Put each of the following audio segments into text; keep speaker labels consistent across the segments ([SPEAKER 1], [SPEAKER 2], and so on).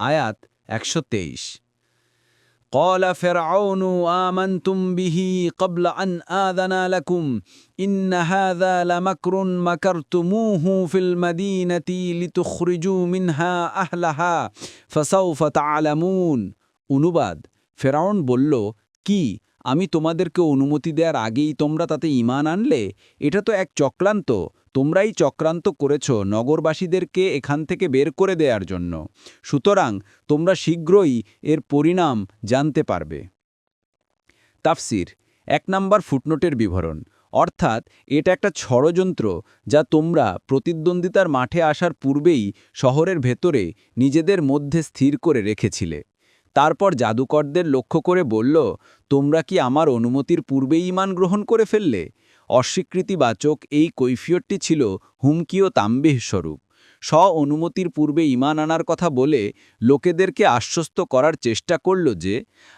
[SPEAKER 1] আয়াত একশো তেইশ قال فرعون آمنتم به قبل أن آذن لكم إن هذا لمكر مكرتموه في المدينة لتخرجوا منها أهلها فسوف تعلمون অনুবাদ ফেরাউন বলল কি আমি তোমাদেরকে অনুমতি দেওয়ার আগেই তোমরা তাতে ইমান আনলে এটা তো এক চক্রান্ত তোমরাই চক্রান্ত করেছ নগরবাসীদেরকে এখান থেকে বের করে দেওয়ার জন্য। সুতরাং তোমরা শীঘ্রই এর পরিণাম জানতে পারবে। তাফসির, এক নাম্বার ফুটনোটের বিবরণ। অর্থাৎ এটা একটা ষড়যন্ত্র যা তোমরা প্রতিদ্বন্দ্বিতার মাঠে আসার পূর্বেই শহরের ভেতরে নিজেদের মধ্যে স্থির করে রেখেছিলে। তারপর জাদুকরদের লক্ষ্য করে বলল, তোমরা কি আমার অনুমতির পূর্বেই ইমান গ্রহণ করে ফেললে? অস্বীকৃতিবাচক এই কৈফিয়তটি ছিল হুমকি ও তাম্বিহ স্বরূপ। স্ব অনুমতির পূর্বে ইমান আনার কথা বলে লোকেদেরকে আশ্বস্ত করার চেষ্টা করল যে,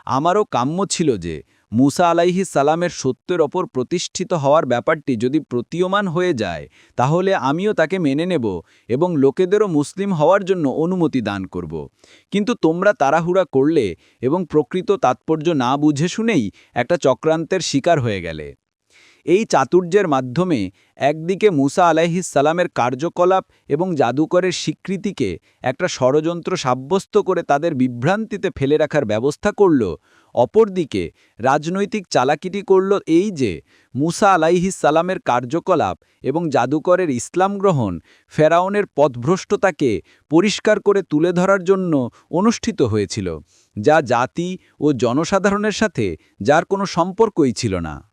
[SPEAKER 1] আমারও কাম্য ছিল যে, মুসা আলাইহি সালামের সত্যের ওপর প্রতিষ্ঠিত হওয়ার ব্যাপারটি যদি প্রতীয়মান হয়ে যায়, তাহলে আমিও তাকে মেনে নেব এবং লোকেদেরও মুসলিম হওয়ার জন্য অনুমতি দান করব। কিন্তু তোমরা তাড়াহুড়া করলে এবং প্রকৃত তাৎপর্য না বুঝে শুনেই একটা চক্রান্তের শিকার হয়ে গেলে। এই চাতুর্যের মাধ্যমে একদিকে মুসা সালামের কার্যকলাপ এবং জাদুকরের স্বীকৃতিকে একটা ষড়যন্ত্র সাব্যস্ত করে তাদের বিভ্রান্তিতে ফেলে রাখার ব্যবস্থা করল, অপরদিকে রাজনৈতিক চালাকিটি করল এই যে মুসা সালামের কার্যকলাপ এবং জাদুকরের ইসলাম গ্রহণ ফেরাউনের পথভ্রষ্টতাকে পরিষ্কার করে তুলে ধরার জন্য অনুষ্ঠিত হয়েছিল, যা জাতি ও জনসাধারণের সাথে যার কোনো সম্পর্কই ছিল না।